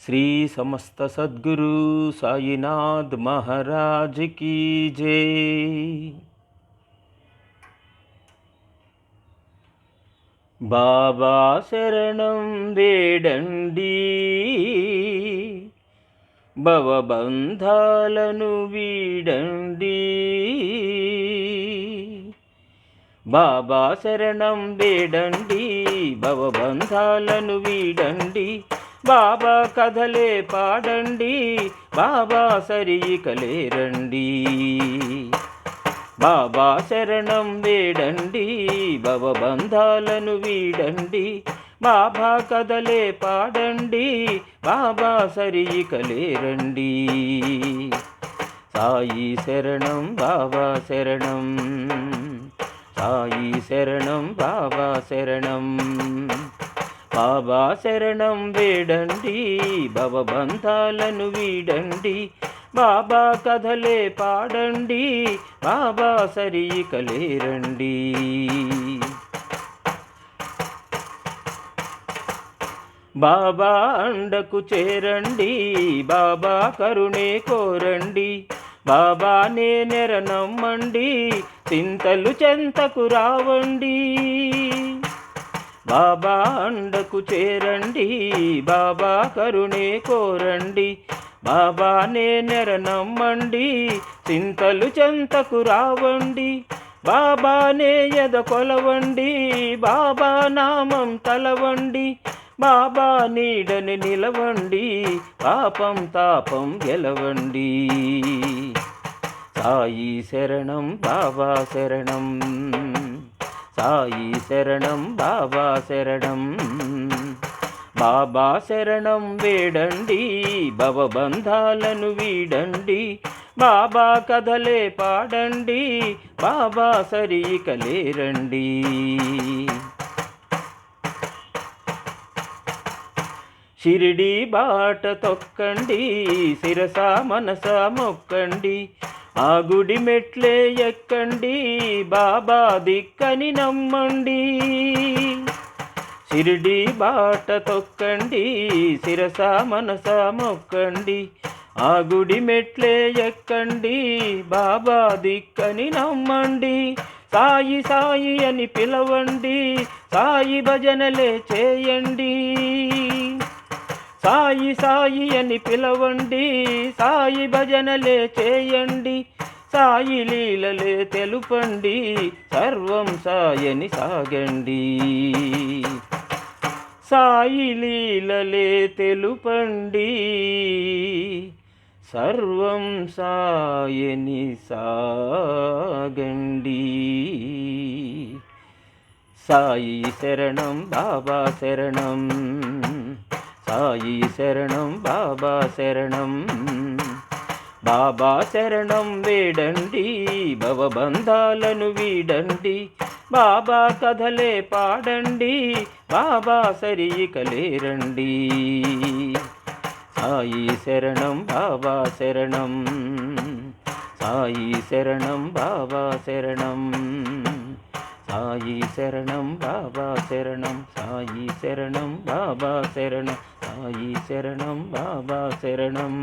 శ్రీ సమస్త సద్గురు సాయినాథ్ మహారాజ్ కీ జై. బాబా శరణం వేడండి. భవబంధాలను వీడండి. బాబా శరణం వేడండి. భవబంధాలను వీడండి. బాబా కథలే పాడండి బాబా సరికలేరండి బాబా శరణం వేడండి భవబంధాలను వీడండి బాబా కథలే పాడండి బాబా సరికలేరండి సాయి శరణం బాబా శరణం. సాయి శరణం బాబా శరణం. బాబా శరణం వేడండి భవబంధాలను వీడండి బాబా కథలే పాడండి బాబా సరికలేరండి బాబా అండకు చేరండి బాబా కరుణే కోరండి బాబా నే నమ్మండి చింతలు చెంతకు రావండి. బాబా అండకు చేరండి బాబా కరుణే కోరండి. బాబానే నెర నమ్మండి చింతలు చెంతకు రావండి. బాబానే ఎద కొలవండి బాబా నామం తలవండి. బాబా నీడని నిలవండి పాపం తాపం గెలవండి. సాయి శరణం బాబా శరణం. సాయి శరణం బాబా శరణం. బాబా శరణం వేడండి భవబంధాలను వీడండి. బాబా కథలే పాడండి బాబా సరికలేరండి షిరిడి బాట తొక్కండి శిరస మనస మొక్కండి. ఆ గుడి మెట్లే ఎక్కండి బాబా దిక్కని నమ్మండి. షిరిడి బాట తొక్కండి శిరస మనస మొక్కండి. ఆ గుడి మెట్లే ఎక్కండి బాబా దిక్కని నమ్మండి. సాయి సాయి అని పిలవండి సాయి భజనలే చేయండి. సాయి సాయి అని పిలవండి సాయి భజనలే చేయండి సాయి లీలలే తెలుపండి సర్వం సాయని సాగండి. సాయి లీలలే తెలుపండి సర్వం సాయని సాగండి. సాయి శరణం బాబా శరణం. సాయి శరణం బాబా శరణం. బాబా శరణం వేడండి భవబంధాలను వీడండి. బాబా కథలే పాడండి బాబా సరికలేరండి సాయి శరణం బాబా శరణం. సాయి శరణం బాబా శరణం. సాయి శరణం బాబా శరణం. సాయి శరణం బాబా శరణం. సాయి శరణం బాబా శరణం